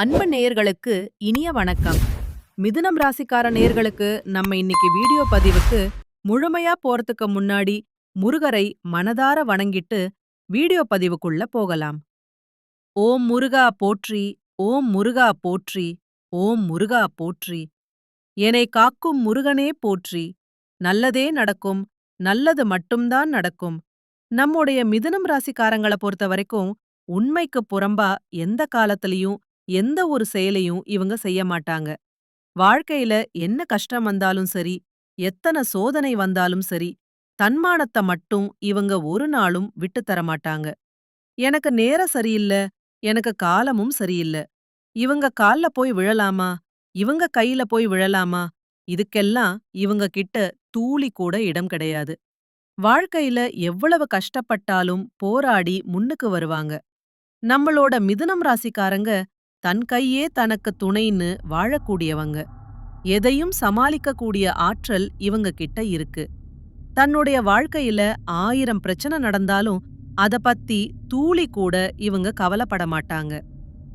அன்பு நேயர்களுக்கு இனிய வணக்கம். மிதுனம் ராசிக்கார நேயர்களுக்கு நம்ம இன்னைக்கு வீடியோ பதிவுக்கு முழுமையா போறதுக்கு முன்னாடி முருகரை மனதார வணங்கிட்டு வீடியோ பதிவுக்குள்ள போகலாம். ஓம் முருகா போற்றி ஓம் முருகா போற்றி ஓம் முருகா போற்றி. என்னை காக்கும் முருகனே போற்றி. நல்லதே நடக்கும் நல்லது மட்டும்தான் நடக்கும். நம்முடைய மிதுனம் ராசிக்காரங்கள பொறுத்த வரைக்கும் உண்மைக்கு புறம்பா எந்த காலத்திலையும் எந்த ஒரு செயலையும் இவங்க செய்ய மாட்டாங்க. வாழ்க்கையில என்ன கஷ்டம் வந்தாலும் சரி எத்தனை சோதனை வந்தாலும் சரி தன்மானத்தை மட்டும் இவங்க ஒரு நாளும் விட்டு தர மாட்டாங்க. எனக்கு நேரம் சரியில்ல எனக்கு காலமும் சரியில்ல. இவங்க கால்ல போய் விழலாமா? இவங்க கையில போய் விழலாமா? இதுக்கெல்லாம் இவங்க கிட்ட தூளி கூட இடம் கிடையாது. வாழ்க்கையில எவ்வளவு கஷ்டப்பட்டாலும் போராடி முன்னுக்கு வருவாங்க. நம்மளோட மிதுனம் ராசிக்காரங்க தன் கையே தனக்கு துணைன்னு வாழக்கூடியவங்க. எதையும் சமாளிக்கக்கூடிய ஆற்றல் இவங்க கிட்ட இருக்கு. தன்னுடைய வாழ்க்கையில ஆயிரம் பிரச்சனை நடந்தாலும் அத பத்தி தூளி கூட இவங்க கவலைப்பட மாட்டாங்க.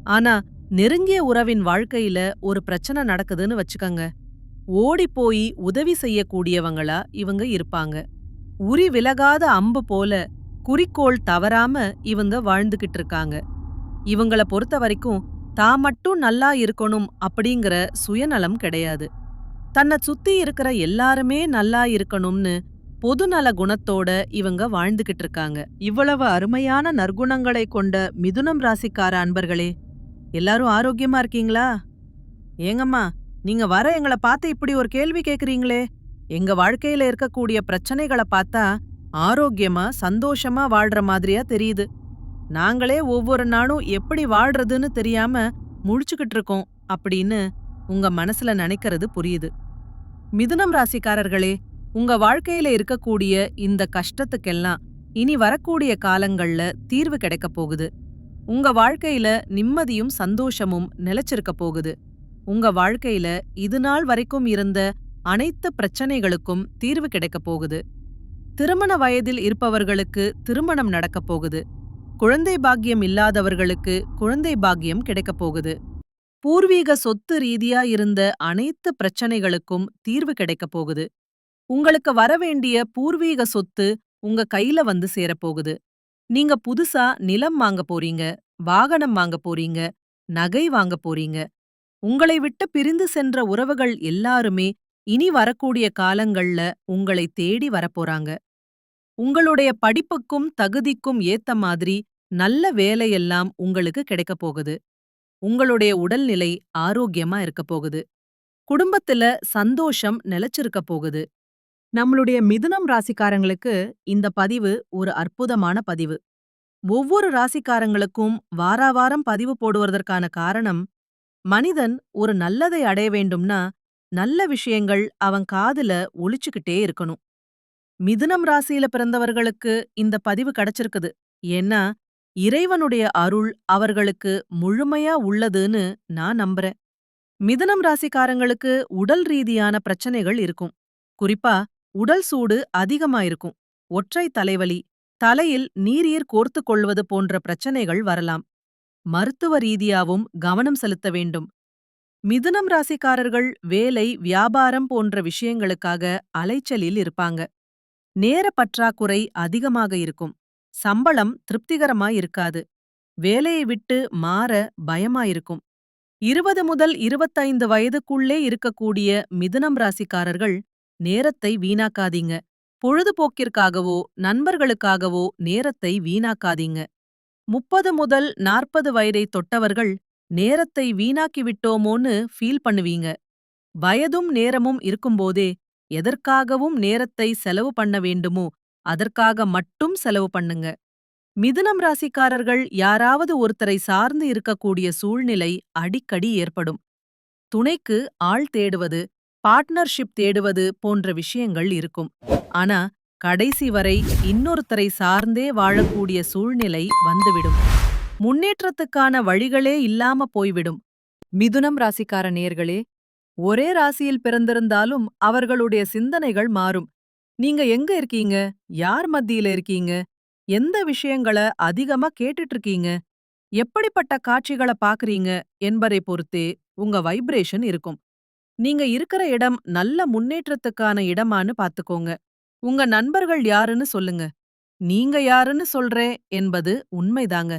ஆனா நெருங்கிய உறவின் வாழ்க்கையில ஒரு பிரச்சனை நடக்குதுன்னு வச்சுக்கங்க. ஓடி போய் உதவி செய்யக்கூடியவங்களா இவங்க இருப்பாங்க. உரி விலகாத அம்பு போல குறிக்கோள் தவறாம இவங்க வாழ்ந்துகிட்டு இருக்காங்க. இவங்கள பொறுத்த வரைக்கும் தான் மட்டும் நல்லா இருக்கணும் அப்படிங்கிற சுயநலம் கிடையாது. தன்னை சுத்தி இருக்கிற எல்லாருமே நல்லா இருக்கணும்னு பொதுநல குணத்தோட இவங்க வாழ்ந்துகிட்டு இருக்காங்க. இவ்வளவு அருமையான நற்குணங்களை கொண்ட மிதுனம் ராசிக்கார அன்பர்களே எல்லாரும் ஆரோக்கியமா இருக்கீங்களா? ஏங்கம்மா நீங்க வர எங்கள பார்த்து இப்படி ஒரு கேள்வி கேக்குறீங்களே. எங்க வாழ்க்கையில இருக்கக்கூடிய பிரச்சனைகளை பார்த்தா ஆரோக்கியமா சந்தோஷமா வாழ்ற மாதிரியா தெரியுது. நாங்களே ஒவ்வொரு நாளும் எப்படி வாழ்றதுன்னு தெரியாம முழிச்சுக்கிட்டு இருக்கோம் அப்படின்னு உங்க மனசுல நினைக்கிறது புரியுது. மிதுனம் ராசிக்காரர்களே உங்க வாழ்க்கையில இருக்கக்கூடிய இந்த கஷ்டத்துக்கெல்லாம் இனி வரக்கூடிய காலங்கள்ல தீர்வு கிடைக்க போகுது. உங்க வாழ்க்கையில நிம்மதியும் சந்தோஷமும் நிலைச்சிருக்க போகுது. உங்க வாழ்க்கையில இது நாள் வரைக்கும் இருந்த அனைத்து பிரச்சனைகளுக்கும் தீர்வு கிடைக்கப் போகுது. திருமண வயதில் இருப்பவர்களுக்கு திருமணம் நடக்கப் போகுது. குழந்தை பாக்கியம் இல்லாதவர்களுக்கு குழந்தை பாக்கியம் கிடைக்கப் போகுது. பூர்வீக சொத்து ரீதியா இருந்த அனைத்து பிரச்சனைகளுக்கும் தீர்வு கிடைக்கப் போகுது. உங்களுக்கு வரவேண்டிய பூர்வீக சொத்து உங்க கையில வந்து சேரப்போகுது நீங்க புதுசா நிலம் வாங்க போறீங்க வாகனம் வாங்க போறீங்க நகை வாங்க போறீங்க. உங்களை விட்டு பிரிந்து சென்ற உறவுகள் எல்லாருமே இனி வரக்கூடிய காலங்கள்ல உங்களை தேடி வரப்போறாங்க உங்களுடைய படிப்புக்கும் தகுதிக்கும் ஏத்த மாதிரி நல்ல வேலையெல்லாம் உங்களுக்கு கிடைக்கப் போகுது. உங்களுடைய உடல்நிலை ஆரோக்கியமா இருக்க போகுது. குடும்பத்துல சந்தோஷம் நிலைச்சிருக்க போகுது. நம்மளுடைய மிதுனம் ராசிக்காரங்களுக்கு இந்த பதிவு ஒரு அற்புதமான பதிவு. ஒவ்வொரு ராசிக்காரங்களுக்கும் வாராவாரம் பதிவு போடுவதற்கான காரணம் மனிதன் ஒரு நல்லதை அடைய வேண்டும்னா நல்ல விஷயங்கள் அவன் காதுல ஒளிச்சுக்கிட்டே இருக்கணும். மிதுனம் ராசியில பிறந்தவர்களுக்கு இந்த பதிவு கிடைச்சிருக்குது. ஏன்னா இறைவனுடைய அருள் அவர்களுக்கு முழுமையா உள்ளதுன்னு நான் நம்புறேன். மிதுனம் ராசிக்காரங்களுக்கு உடல் ரீதியான பிரச்சனைகள் இருக்கும். குறிப்பா உடல் சூடு அதிகமாயிருக்கும். ஒற்றை தலைவலி தலையில் நீரீர் கோர்த்து கொள்வது போன்ற பிரச்சனைகள் வரலாம். மருத்துவ ரீதியாவும் கவனம் செலுத்த வேண்டும். மிதுனம் ராசிக்காரர்கள் வேலை வியாபாரம் போன்ற விஷயங்களுக்காக அலைச்சலில் இருப்பாங்க. நேர பற்றாக்குறை அதிகமாக இருக்கும். சம்பளம் திருப்திகரமா இருக்காது. வேலையை விட்டு மாற பயமாயிருக்கும். இருபது முதல் இருபத்தைந்து வயதுக்குள்ளே இருக்கக்கூடிய மிதுனம் ராசிக்காரர்கள் நேரத்தை வீணாக்காதீங்க. பொழுதுபோக்கிற்காகவோ நண்பர்களுக்காகவோ நேரத்தை வீணாக்காதீங்க. முப்பது முதல் நாற்பது வயதை தொட்டவர்கள் நேரத்தை வீணாக்கி விட்டோமோன்னு ஃபீல் பண்ணுவீங்க. வயதும் நேரமும் இருக்கும்போதே எதற்காகவும் நேரத்தை செலவு பண்ண வேண்டுமோ அதற்காக மட்டும் செலவு பண்ணுங்க. மிதுனம் ராசிக்காரர்கள் யாராவது ஒருத்தரை சார்ந்து இருக்கக்கூடிய சூழ்நிலை அடிக்கடி ஏற்படும். துணைக்கு ஆள் தேடுவது பார்ட்னர்ஷிப் தேடுவது போன்ற விஷயங்கள் இருக்கும். ஆனா கடைசி வரை இன்னொருத்தரை சார்ந்தே வாழக்கூடிய சூழ்நிலை வந்துவிடும். முன்னேற்றத்துக்கான வழிகளே இல்லாம போய்விடும். மிதுனம் ராசிக்கார நேர்களே ஒரே ராசியில் பிறந்திருந்தாலும் அவர்களுடைய சிந்தனைகள் மாறும் நீங்க எங்க இருக்கீங்க யார் மத்தியில இருக்கீங்க எந்த விஷயங்கள அதிகமா கேட்டுட்டு இருக்கீங்க எப்படிப்பட்ட காட்சிகள பாக்குறீங்க என்பதை பொறுத்தே உங்க வைப்ரேஷன் இருக்கும். நீங்க இருக்கிற இடம் நல்ல முன்னேற்றத்துக்கான இடமான்னு பாத்துக்கோங்க. உங்க நண்பர்கள் யாருன்னு சொல்லுங்க. நீங்க யாருன்னு சொல்றேன் என்பது உண்மைதாங்க.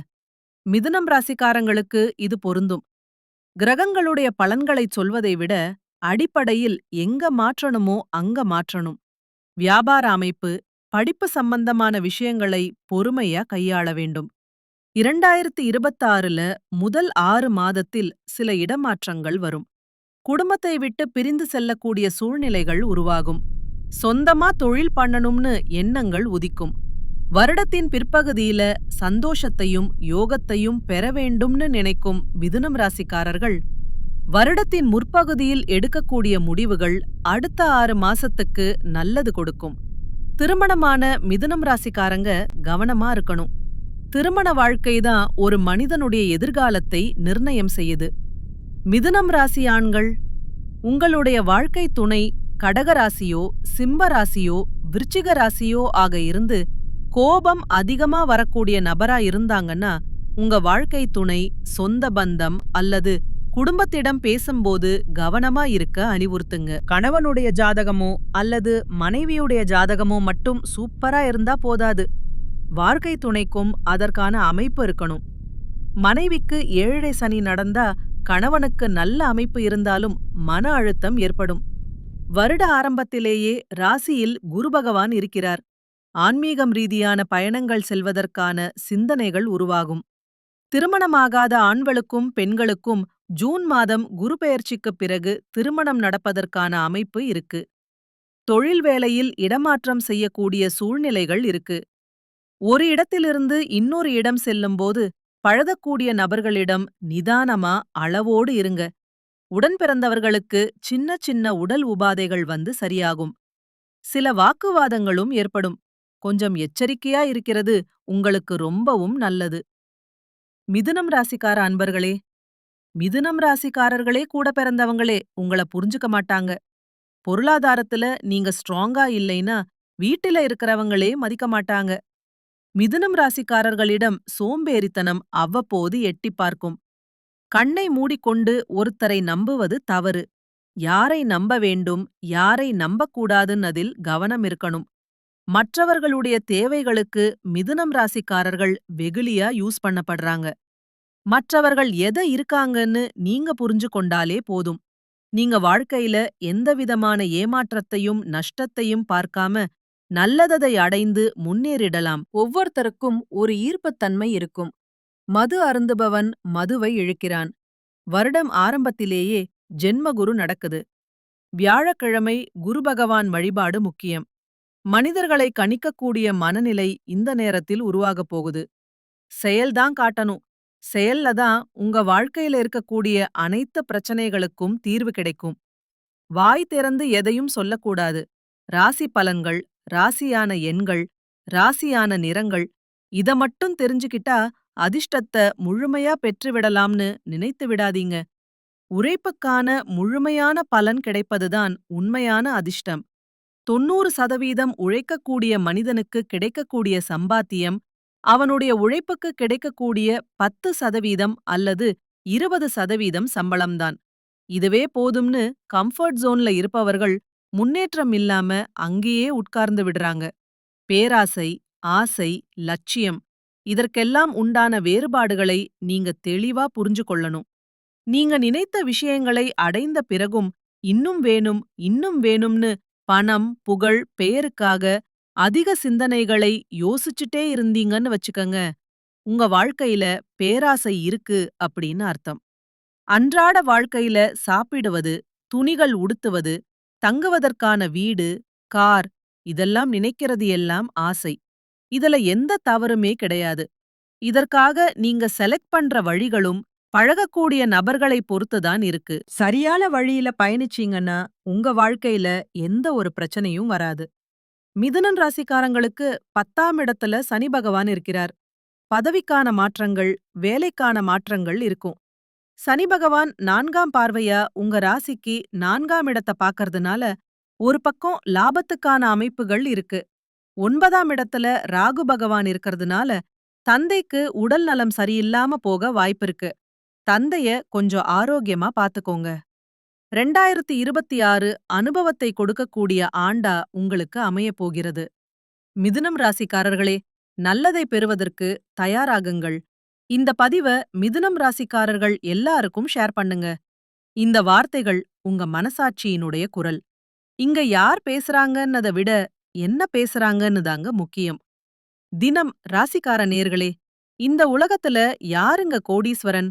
மிதுனம் ராசிக்காரங்களுக்கு இது பொருந்தும். கிரகங்களுடைய பலன்களைச் சொல்வதை விட, அடிப்படையில் எங்க மாற்றணுமோ அங்க மாற்றணும். வியாபார அமைப்பு, படிப்பு சம்பந்தமான விஷயங்களை பொறுமையா கையாள வேண்டும். இரண்டாயிரத்து இருபத்தாறுல முதல் ஆறு மாதத்தில் சில இடமாற்றங்கள் வரும். குடும்பத்தை விட்டு பிரிந்து செல்லக்கூடிய சூழ்நிலைகள் உருவாகும். சொந்தமா தொழில் பண்ணணும்னு எண்ணங்கள் உதிக்கும். வருடத்தின் பிற்பகுதியில சந்தோஷத்தையும் யோகத்தையும் பெற வேண்டும்னு நினைக்கும் மிதுனம் ராசிக்காரர்கள் வருடத்தின் முற்பகுதியில் எடுக்கக்கூடிய முடிவுகள் அடுத்த ஆறு மாசத்துக்கு நல்லது கொடுக்கும். திருமணமான மிதுனம் ராசிக்காரங்க கவனமா இருக்கணும். திருமண வாழ்க்கை தான் ஒரு மனிதனுடைய எதிர்காலத்தை நிர்ணயம் செய்யுது. மிதுனம் ராசி ஆண்கள் உங்களுடைய வாழ்க்கை துணை கடக ராசியோ சிம்ம ராசியோ விருச்சிக ராசியோ ஆக இருந்து கோபம் அதிகமா வரக்கூடிய நபரா இருந்தாங்கன்னா உங்க வாழ்க்கை துணை சொந்த பந்தம் அல்லது குடும்பத்திடம் பேசும்போது கவனமா இருக்க அறிவுறுத்துங்க கணவனுடைய ஜாதகமோ அல்லது மனைவியுடைய ஜாதகமோ மட்டும் சூப்பரா இருந்தா போதாது. வாழ்க்கை துணைக்கும் அதற்கான அமைப்பு இருக்கணும். மனைவிக்கு ஏழரை சனி நடந்தா கணவனுக்கு நல்ல அமைப்பு இருந்தாலும் மன அழுத்தம் ஏற்படும். வருட ஆரம்பத்திலேயே ராசியில் குரு பகவான் இருக்கிறார். ஆன்மீகம் ரீதியான பயணங்கள் செல்வதற்கான சிந்தனைகள் உருவாகும். திருமணமாகாத ஆண்களுக்கும் பெண்களுக்கும் ஜூன் மாதம் குரு பெயர்ச்சிக்குப் பிறகு திருமணம் நடப்பதற்கான அமைப்பு இருக்கு. தொழில் வேலையில் இடமாற்றம் செய்யக்கூடிய சூழ்நிலைகள் இருக்கு. ஒரு இடத்திலிருந்து இன்னொரு இடம் செல்லும்போது பழதக்கூடிய நபர்களிடம் நிதானமா அளவோடு இருங்க. உடன் பிறந்தவர்களுக்கு சின்ன சின்ன உடல் உபாதைகள் வந்து சரியாகும். சில வாக்குவாதங்களும் ஏற்படும். கொஞ்சம் எச்சரிக்கையா இருக்கிறது உங்களுக்கு ரொம்பவும் நல்லது. மிதுனம் ராசிக்கார அன்பர்களே மிதுனம் ராசிக்காரர்களே கூட பிறந்தவங்களே உங்கள புரிஞ்சுக்க மாட்டாங்க. பொருளாதாரத்துல நீங்க ஸ்ட்ராங்கா இல்லைன்னா வீட்டில இருக்கிறவங்களே மதிக்க மாட்டாங்க. மிதுனம் ராசிக்காரர்களிடம் சோம்பேறித்தனம் அவ்வப்போது எட்டி பார்க்கும். கண்ணை மூடிக்கொண்டு ஒருத்தரை நம்புவது தவறு. யாரை நம்ப வேண்டும் யாரை நம்பக்கூடாதுன்னதில் கவனம் இருக்கணும். மற்றவர்களுடைய தேவைகளுக்கு மிதுனம் ராசிக்காரர்கள் வெகுளியா யூஸ் பண்ணப்படுறாங்க. மற்றவர்கள் எதை இருக்காங்கன்னு நீங்க புரிஞ்சு கொண்டாலே போதும். நீங்க வாழ்க்கையில எந்தவிதமான ஏமாற்றத்தையும் நஷ்டத்தையும் பார்க்காம நல்லததை அடைந்து முன்னேறிடலாம். ஒவ்வொருத்தருக்கும் ஒரு ஈர்ப்புத்தன்மை இருக்கும். மது அருந்துபவன் மதுவை இழுக்கிறான். வருடம் ஆரம்பத்திலேயே ஜென்மகுரு நடக்குது. வியாழக்கிழமை குரு பகவான் வழிபாடு முக்கியம். மனிதர்களை கணிக்கக்கூடிய மனநிலை இந்த நேரத்தில் உருவாகப் போகுது. செயல்தான் காட்டணும். செயல்ல தான் உங்க வாழ்க்கையில இருக்கக்கூடிய அனைத்து பிரச்சனைகளுக்கும் தீர்வு கிடைக்கும். வாய் திறந்து எதையும் சொல்லக்கூடாது. ராசி பலன்கள் ராசியான எண்கள் ராசியான நிறங்கள் இத மட்டும் தெரிஞ்சுக்கிட்டா அதிர்ஷ்டத்த முழுமையா பெற்றுவிடலாம்னு நினைத்து விடாதீங்க. உழைப்புக்கான முழுமையான பலன் கிடைப்பதுதான் உண்மையான அதிர்ஷ்டம். தொண்ணூறு சதவீதம் உழைக்கக்கூடிய மனிதனுக்கு கிடைக்கக்கூடிய சம்பாத்தியம் அவனுடைய உழைப்புக்கு கிடைக்கக்கூடிய பத்து சதவீதம் அல்லது இருபது சதவீதம் சம்பளம்தான். இதுவே போதும்னு கம்ஃபர்ட் ஜோன்ல இருப்பவர்கள் முன்னேற்றம் இல்லாம அங்கேயே உட்கார்ந்து விடுறாங்க. பேராசை ஆசை லட்சியம் இதற்கெல்லாம் உண்டான வேறுபாடுகளை நீங்க தெளிவா புரிஞ்சு கொள்ளணும். நீங்க நினைத்த விஷயங்களை அடைந்த பிறகும் இன்னும் வேணும் இன்னும் வேணும்னு பணம் புகழ் பெயருக்காக அதிக சிந்தனைகளை யோசிச்சுட்டே இருந்தீங்கன்னு வச்சுக்கங்க. உங்க வாழ்க்கையில பேராசை இருக்கு அப்படின்னு அர்த்தம். அன்றாட வாழ்க்கையில சாப்பிடுவது துணிகள் உடுத்துவது தங்குவதற்கான வீடு கார் இதெல்லாம் நினைக்கிறது எல்லாம் ஆசை. இதுல எந்த தவறுமே கிடையாது. இதற்காக நீங்க செலக்ட் பண்ற வழிகளும் பழகக்கூடிய நபர்களை பொறுத்துதான் இருக்கு. சரியான வழியில பயணிச்சீங்கன்னா உங்க வாழ்க்கையில எந்த ஒரு பிரச்சனையும் வராது. மிதுனன் ராசிக்காரங்களுக்கு பத்தாம் இடத்துல சனி பகவான் இருக்கிறார். பதவிக்கான மாற்றங்கள் வேலைக்கான மாற்றங்கள் இருக்கும். சனி பகவான் நான்காம் பார்வையா உங்க ராசிக்கு நான்காம் இடத்த பாக்கறதுனால ஒரு பக்கம் லாபத்துக்கான அமைப்புகள் இருக்கு. ஒன்பதாம் இடத்துல ராகு பகவான் இருக்கிறதுனால தந்தைக்கு உடல் நலம் சரியில்லாம போக வாய்ப்பிருக்கு தந்தைய கொஞ்சம் ஆரோக்கியமா பாத்துக்கோங்க. ரெண்டாயிரத்தி இருபத்தி ஆறு அனுபவத்தை கொடுக்கக்கூடிய ஆண்டா உங்களுக்கு அமையப் போகிறது. மிதுனம் ராசிக்காரர்களே நல்லதை பெறுவதற்கு தயாராகுங்கள். இந்த பதிவ மிதுனம் ராசிக்காரர்கள் எல்லாருக்கும் ஷேர் பண்ணுங்க. இந்த வார்த்தைகள் உங்க மனசாட்சியினுடைய குரல். இங்க யார் பேசுறாங்கன்னத விட என்ன பேசுறாங்கன்னு தாங்க முக்கியம். தினம் ராசிக்கார நேர்களே இந்த உலகத்துல யாருங்க கோடீஸ்வரன்?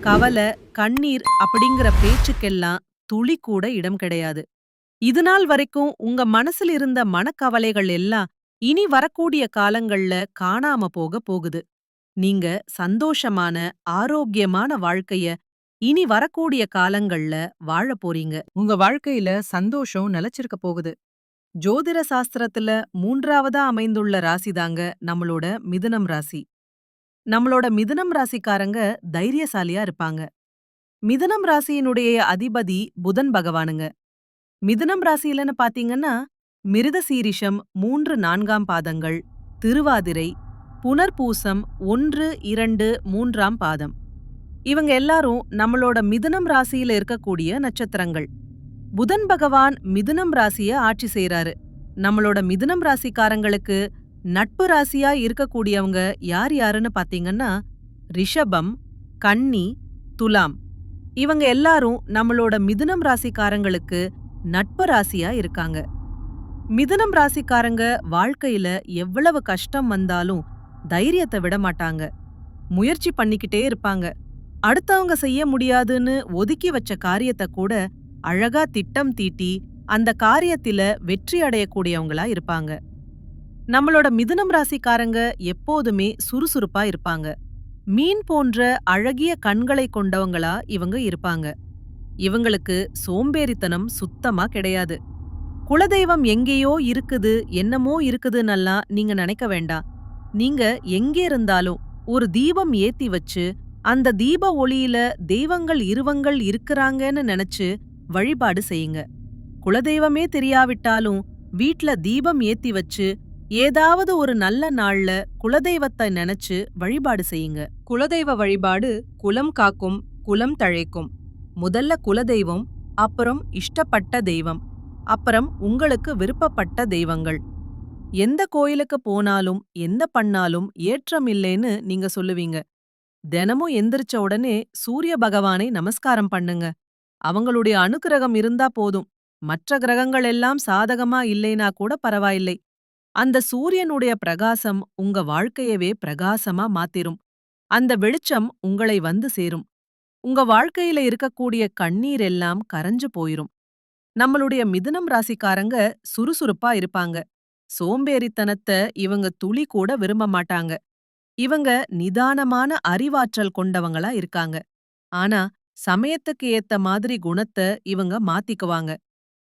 கவலை கண்ணீர் அப்படிங்கிற பேச்சுக்கெல்லாம் துளி கூட இடம் கிடையாது. இதுநாள் வரைக்கும் உங்க மனசில் இருந்த மனக்கவலைகள் எல்லாம் இனி வரக்கூடிய காலங்கள்ல காணாம போக போகுது. நீங்க சந்தோஷமான ஆரோக்கியமான வாழ்க்கைய இனி வரக்கூடிய காலங்கள்ல வாழப் போறீங்க. உங்க வாழ்க்கையில சந்தோஷம் நிலைச்சிருக்க போகுது. ஜோதிட சாஸ்திரத்துல மூன்றாவதா அமைந்துள்ள ராசிதாங்க நம்மளோட மிதுனம் ராசி. நம்மளோட மிதுனம் ராசிக்காரங்க தைரியசாலியா இருப்பாங்க. மிதுனம் ராசியினுடைய அதிபதி புதன் பகவானுங்க. மிதுனம் ராசியிலன்னு பாத்தீங்கன்னா மிருத சீரிஷம் மூன்று நான்காம் பாதங்கள் திருவாதிரை புனர்பூசம் ஒன்று இரண்டு மூன்றாம் பாதம். இவங்க எல்லாரும் நம்மளோட மிதுனம் ராசியில இருக்கக்கூடிய நட்சத்திரங்கள். புதன் பகவான் மிதுனம் ராசிய ஆட்சி செய்றாரு. நம்மளோட மிதுனம் ராசிக்காரங்களுக்கு நட்பு ராசியா இருக்கக்கூடியவங்க யார் யாருன்னு பாத்தீங்கன்னா ரிஷபம் கன்னி துலாம். இவங்க எல்லாரும் நம்மளோட மிதுனம் ராசிக்காரங்களுக்கு நட்பு ராசியா இருக்காங்க. மிதுனம் ராசிக்காரங்க வாழ்க்கையில எவ்வளவு கஷ்டம் வந்தாலும் தைரியத்தை விட மாட்டாங்க. முயற்சி பண்ணிக்கிட்டே இருப்பாங்க. அடுத்தவங்க செய்ய முடியாதுன்னு ஒதுக்கி வச்ச காரியத்தை கூட அழகா திட்டம் தீட்டி அந்த காரியத்தில வெற்றி அடையக்கூடியவங்களா இருப்பாங்க. நம்மளோட மிதுனம் ராசிக்காரங்க எப்போதுமே சுறுசுறுப்பா இருப்பாங்க. மீன் போன்ற அழகிய கண்களை கொண்டவங்களா இவங்க இருப்பாங்க. இவங்களுக்கு சோம்பேறித்தனம் சுத்தமா கிடையாது. குலதெய்வம் எங்கேயோ இருக்குது என்னமோ இருக்குதுன்னெல்லாம் நீங்க நினைக்க வேண்டாம். நீங்க எங்கே இருந்தாலும் ஒரு தீபம் ஏத்தி வச்சு அந்த தீப ஒளியில தெய்வங்கள் இருவங்கள் இருக்கிறாங்கன்னு நினைச்சு வழிபாடு செய்யுங்க. குலதெய்வமே தெரியாவிட்டாலும் வீட்ல தீபம் ஏத்தி வச்சு ஏதாவது ஒரு நல்ல நாள்ல குலதெய்வத்தை நினைச்சு வழிபாடு செய்யுங்க. குலதெய்வ வழிபாடு குலம் காக்கும் குலம் தழைக்கும். முதல்ல குலதெய்வம் அப்புறம் இஷ்டப்பட்ட தெய்வம் அப்புறம் உங்களுக்கு விருப்பப்பட்ட தெய்வங்கள். எந்த கோயிலுக்கு போனாலும் எந்த பண்ணாலும் ஏற்றம் இல்லைன்னு நீங்க சொல்லுவீங்க. தினமும் எந்திரிச்ச உடனே சூரிய பகவானை நமஸ்காரம் பண்ணுங்க. அவங்களுடைய அனுக்கிரகம் இருந்தா போதும். மற்ற கிரகங்கள் எல்லாம் சாதகமா இல்லைனா கூட பரவாயில்லை. அந்த சூரியனுடைய பிரகாசம் உங்க வாழ்க்கையவே பிரகாசமா மாத்திரும். அந்த வெளிச்சம் உங்களை வந்து சேரும். உங்க வாழ்க்கையில இருக்கக்கூடிய கண்ணீர் எல்லாம் கரைஞ்சு போயிரும். நம்மளுடைய மிதுனம் ராசிக்காரங்க சுறுசுறுப்பா இருப்பாங்க. சோம்பேறித்தனத்தை இவங்க துளி கூட விரும்ப மாட்டாங்க. இவங்க நிதானமான அறிவாற்றல் கொண்டவங்களா இருக்காங்க. ஆனா சமயத்துக்கு ஏத்த மாதிரி குணத்தை இவங்க மாத்திக்குவாங்க.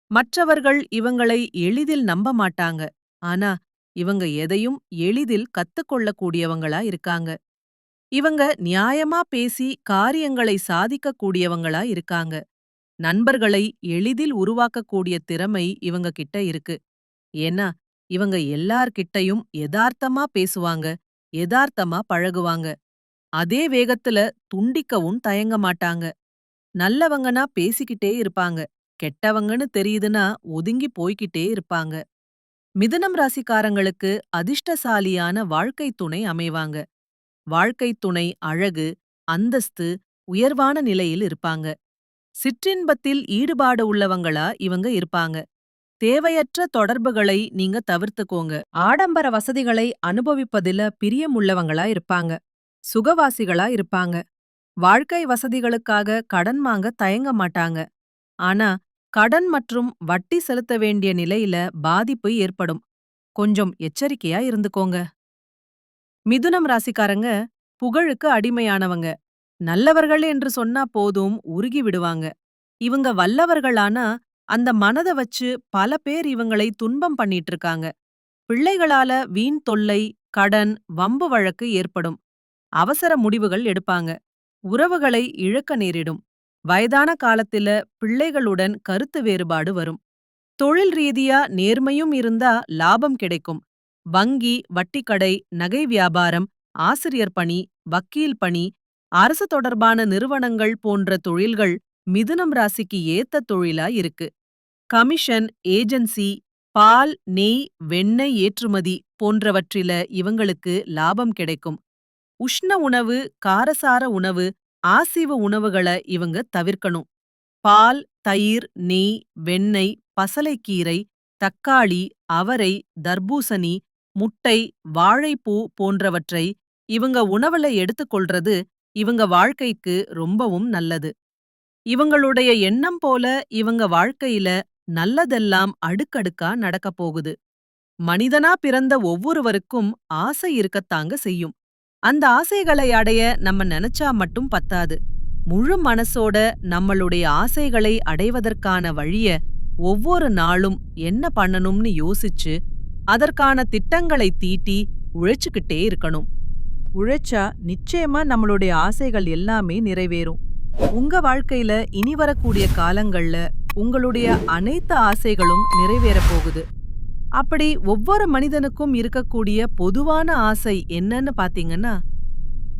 மற்றவர்கள் இவங்களை எளிதில் நம்ப மாட்டாங்க. ஆனா இவங்க எதையும் எளிதில் கத்துக்கொள்ளக்கூடியவங்களா இருக்காங்க. இவங்க நியாயமா பேசி காரியங்களை சாதிக்கக்கூடியவங்களா இருக்காங்க. நண்பர்களை எளிதில் உருவாக்கக்கூடிய திறமை இவங்க கிட்ட இருக்கு. ஏன்னா இவங்க எல்லார்கிட்டயும் யதார்த்தமா பேசுவாங்க யதார்த்தமா பழகுவாங்க. அதே வேகத்துல துண்டிக்கவும் தயங்க மாட்டாங்க. நல்லவங்கன்னா பேசிக்கிட்டே இருப்பாங்க. கெட்டவங்கன்னு தெரியுதுன்னா ஒதுங்கி போய்கிட்டே இருப்பாங்க. மிதுனம் ராசிக்காரங்களுக்கு அதிர்ஷ்டசாலியான வாழ்க்கை துணை அமைவாங்க. வாழ்க்கை துணை அழகு அந்தஸ்து உயர்வான நிலையில் இருப்பாங்க. சிற்றின்பத்தில் ஈடுபாடு உள்ளவங்களா இவங்க இருப்பாங்க. தேவையற்ற தொடர்புகளை நீங்க தவிர்த்துக்கோங்க. ஆடம்பர வசதிகளை அனுபவிப்பதில பிரியமுள்ளவங்களா இருப்பாங்க. சுகவாசிகளா இருப்பாங்க. வாழ்க்கை வசதிகளுக்காக கடன் வாங்க தயங்க மாட்டாங்க. ஆனா கடன் மற்றும் வட்டி செலுத்த வேண்டிய நிலையில பாதிப்பு ஏற்படும். கொஞ்சம் எச்சரிக்கையா இருந்துக்கோங்க. மிதுனம் ராசிக்காரங்க புகழுக்கு அடிமையானவங்க. நல்லவர்கள் என்று சொன்னா போதும் உருகி விடுவாங்க. இவங்க வல்லவர்களானா அந்த மனத வச்சு பல பேர் இவங்களை துன்பம் பண்ணிட்டு இருக்காங்க பிள்ளைகளால வீண் தொல்லை கடன் வம்பு வழக்கு ஏற்படும். அவசர முடிவுகள் எடுப்பாங்க. உறவுகளை இழக்க நேரிடும். வயதான காலத்தில பிள்ளைகளுடன் கருத்து வேறுபாடு வரும். தொழில் ரீதியா நேர்மையும் இருந்தா லாபம் கிடைக்கும். வங்கி வட்டிக்கடை நகை வியாபாரம் ஆசிரியர் பணி வக்கீல் பணி அரசு தொடர்பான நிறுவனங்கள் போன்ற தொழில்கள் மிதுனம் ராசிக்கு ஏத்த தொழிலா இருக்கு. கமிஷன் ஏஜென்சி பால் நெய் வெண்ணெய் ஏற்றுமதி போன்றவற்றில இவங்களுக்கு லாபம் கிடைக்கும். உஷ்ண உணவு காரசார உணவு ஆசிவ உணவுகள இவங்க தவிர்க்கணும். பால் தயிர் நெய் வெண்ணெய் பசலைக்கீரை தக்காளி அவரை தர்பூசணி முட்டை வாழைப்பூ போன்றவற்றை இவங்க உணவுல எடுத்துக்கொள்றது இவங்க வாழ்க்கைக்கு ரொம்பவும் நல்லது. இவங்களுடைய எண்ணம் போல இவங்க வாழ்க்கையில நல்லதெல்லாம் அடுக்கடுக்கா நடக்கப் போகுது. மனிதனா பிறந்த ஒவ்வொருவருக்கும் ஆசை இருக்கத்தாங்க செய்யும். அந்த ஆசைகளை அடைய நம்ம நினைச்சா மட்டும் பத்தாது. முழு மனசோட நம்மளுடைய ஆசைகளை அடைவதற்கான வழிய ஒவ்வொரு நாளும் என்ன பண்ணணும்னு யோசிச்சு அதற்கான திட்டங்களை தீட்டி உழைச்சுக்கிட்டே இருக்கணும். உழைச்சா நிச்சயமா நம்மளுடைய ஆசைகள் எல்லாமே நிறைவேறும். உங்க வாழ்க்கையில இனி வரக்கூடிய காலங்கள்ல உங்களுடைய அனைத்து ஆசைகளும் நிறைவேறப் போகுது. அப்படி ஒவ்வொரு மனிதனுக்கும் இருக்கக்கூடிய பொதுவான ஆசை என்னன்னு பாத்தீங்கன்னா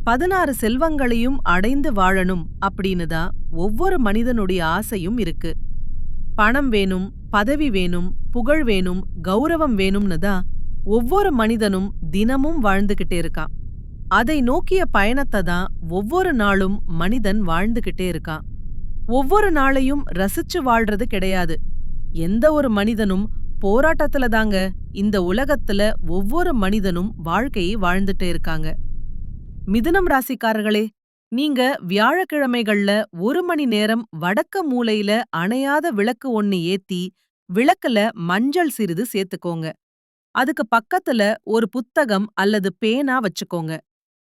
பதினாறு செல்வங்களையும் அடைந்து வாழணும் அப்படின்னு தான் ஒவ்வொரு மனிதனுடைய ஆசையும் இருக்கு. பணம் வேணும் பதவி வேணும் புகழ் வேணும் கௌரவம் வேணும்னு தான் ஒவ்வொரு மனிதனும் தினமும் வாழ்ந்துகிட்டே இருக்கான். அதை நோக்கிய பயணத்தை தான் ஒவ்வொரு நாளும் மனிதன் வாழ்ந்துகிட்டே இருக்கான். ஒவ்வொரு நாளையும் ரசிச்சு வாழ்றது கிடையாது. எந்த ஒரு மனிதனும் போராட்டத்துல தாங்க இந்த உலகத்துல ஒவ்வொரு மனிதனும் வாழ்க்கையை வாழ்ந்துட்டே இருக்காங்க. மிதுனம் ராசிக்காரர்களே நீங்க வியாழக்கிழமைகள்ல ஒரு மணி நேரம் வடக்க மூலையில அணையாத விளக்கு ஒன்னு ஏத்தி விளக்குல மஞ்சள் சிறிது சேர்த்துக்கோங்க. அதுக்கு பக்கத்துல ஒரு புத்தகம் அல்லது பேனா வச்சுக்கோங்க.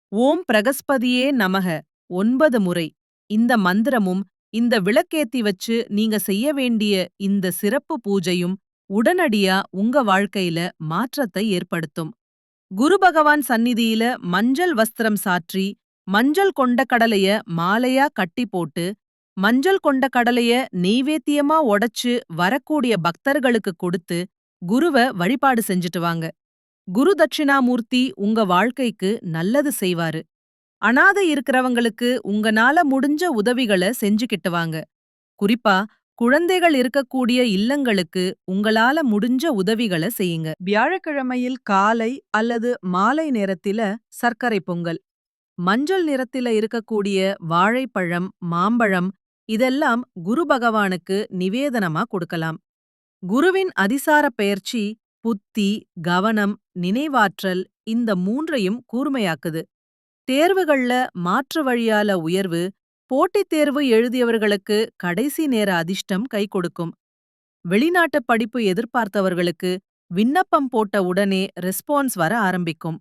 ஓம் பிரகஸ்பதியே நமக ஒன்பது முறை. இந்த மந்திரமும் இந்த விளக்கேத்தி வச்சு நீங்க செய்ய வேண்டிய இந்த சிறப்பு பூஜையும் உடனடியா உங்க வாழ்க்கையில மாற்றத்தை ஏற்படுத்தும். குரு பகவான் சந்நிதியில மஞ்சள் வஸ்திரம் சாற்றி மஞ்சள் கொண்ட கடலைய மாலையா கட்டி போட்டு மஞ்சள் கொண்ட கடலைய நெய்வேத்தியமா உடைச்சு வரக்கூடிய பக்தர்களுக்கு கொடுத்து குருவ வழிபாடு செஞ்சுட்டு வாங்க. குரு தட்சிணாமூர்த்தி உங்க வாழ்க்கைக்கு நல்லது செய்வாரு. அனாதை இருக்கிறவங்களுக்கு உங்கனால முடிஞ்ச உதவிகளை செஞ்சுக்கிட்டு வாங்க. குறிப்பா குழந்தைகள் இருக்கக்கூடிய இல்லங்களுக்கு உங்களால முடிஞ்ச உதவிகளை செய்யுங்க. வியாழக்கிழமையில் காலை அல்லது மாலை நேரத்தில சர்க்கரை பொங்கல் மஞ்சள் நிறத்தில இருக்கக்கூடிய வாழைப்பழம் மாம்பழம் இதெல்லாம் குரு பகவானுக்கு நிவேதனமா கொடுக்கலாம். குருவின் அதிசார பெயர்ச்சி புத்தி கவனம் நினைவாற்றல் இந்த மூன்றையும் கூர்மையாக்குது. தேர்வுகள்ல மாற்று வழியால உயர்வு போட்டித் தேர்வு எழுதியவர்களுக்கு கடைசி நேர அதிர்ஷ்டம் கை கொடுக்கும். வெளிநாட்டு படிப்பு எதிர்பார்த்தவர்களுக்கு விண்ணப்பம் போட்ட உடனே ரெஸ்பான்ஸ் வர ஆரம்பிக்கும்.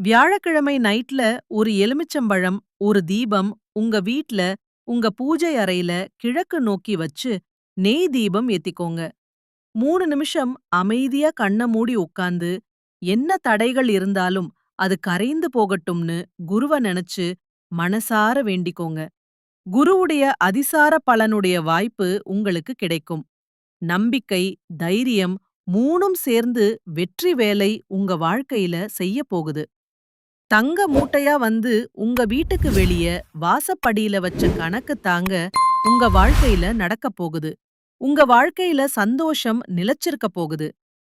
வியாழக்கிழமை நைட்ல ஒரு எலுமிச்சம்பழம் ஒரு தீபம் உங்க வீட்ல உங்க பூஜை அறையில கிழக்கு நோக்கி வச்சு நெய் தீபம் ஏத்திக்கோங்க. மூணு நிமிஷம் அமைதியா கண்ண மூடி உட்கார்ந்து என்ன தடைகள் இருந்தாலும் அது கரைந்து போகட்டும்னு குருவ நினைச்சு மனசார வேண்டிக்கோங்க. குருவுடைய அதிசார பலனுடைய வாய்ப்பு உங்களுக்கு கிடைக்கும். நம்பிக்கை தைரியம் மூணும் சேர்ந்து வெற்றி வேலை உங்க வாழ்க்கையில செய்ய போகுது. தங்க மூட்டையா வந்து உங்க வீட்டுக்கு வெளிய வாசப்படியில வச்ச கணக்கு தாங்க உங்க வாழ்க்கையில நடக்கப் போகுது. உங்க வாழ்க்கையில சந்தோஷம் நிலச்சிருக்க போகுது.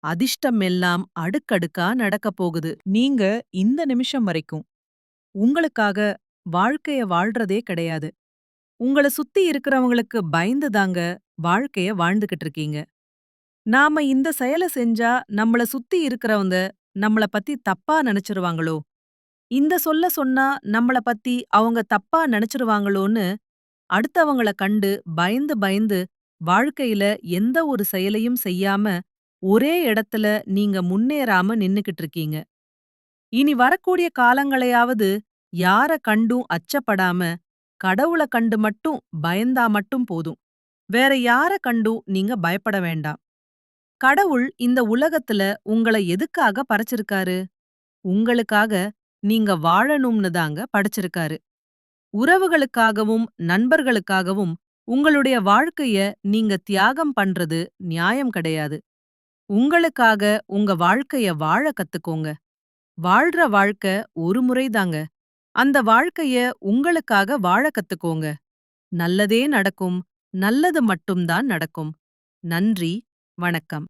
அதிர்ஷ்டம் எல்லாம் அடுக்கடுக்கா நடக்கப் போகுது. நீங்க இந்த நிமிஷம் வரைக்கும் உங்களுக்காக வாழ்க்கைய வாழ்றதே கிடையாது. உங்கள சுத்தி இருக்கிறவங்களுக்கு பயந்து தாங்க வாழ்க்கைய வாழ்ந்துகிட்டு இருக்கீங்க. நாம இந்த செயல செஞ்சா நம்மள சுத்தி இருக்கிறவங்க நம்மள பத்தி தப்பா நினைச்சிருவாங்களோ? இந்த சொல்ல சொன்னா நம்மள பத்தி அவங்க தப்பா நினைச்சிருவாங்களோன்னு அடுத்தவங்கள கண்டு பயந்து பயந்து வாழ்க்கையில எந்த ஒரு செயலையும் செய்யாம ஒரே இடத்துல நீங்க முன்னேறாம நின்னுகிட்டு இருக்கீங்க. இனி வரக்கூடிய காலங்களையாவது யார கண்டும் அச்சப்படாம கடவுள கண்டு மட்டும் பயந்தா மட்டும் போதும். வேற யார கண்டும் நீங்க பயப்பட வேண்டாம். கடவுள் இந்த உலகத்துல உங்கள எதுக்காக படைச்சிருக்காரு? உங்களுக்காக நீங்க வாழணும்னு தாங்க படைச்சிருக்காரு. உறவுகளுக்காகவும் நண்பர்களுக்காகவும் உங்களுடைய வாழ்க்கைய நீங்க தியாகம் பண்றது நியாயம் கிடையாது. உங்களுக்காக உங்க வாழ்க்கைய வாழ கத்துக்கோங்க. வாழ்ற வாழ்க்கை ஒரு முறைதாங்க. அந்த வாழ்க்கைய உங்களுக்காக வாழ கத்துக்கோங்க. நல்லதே நடக்கும் நல்லது மட்டும்தான் நடக்கும். நன்றி வணக்கம்.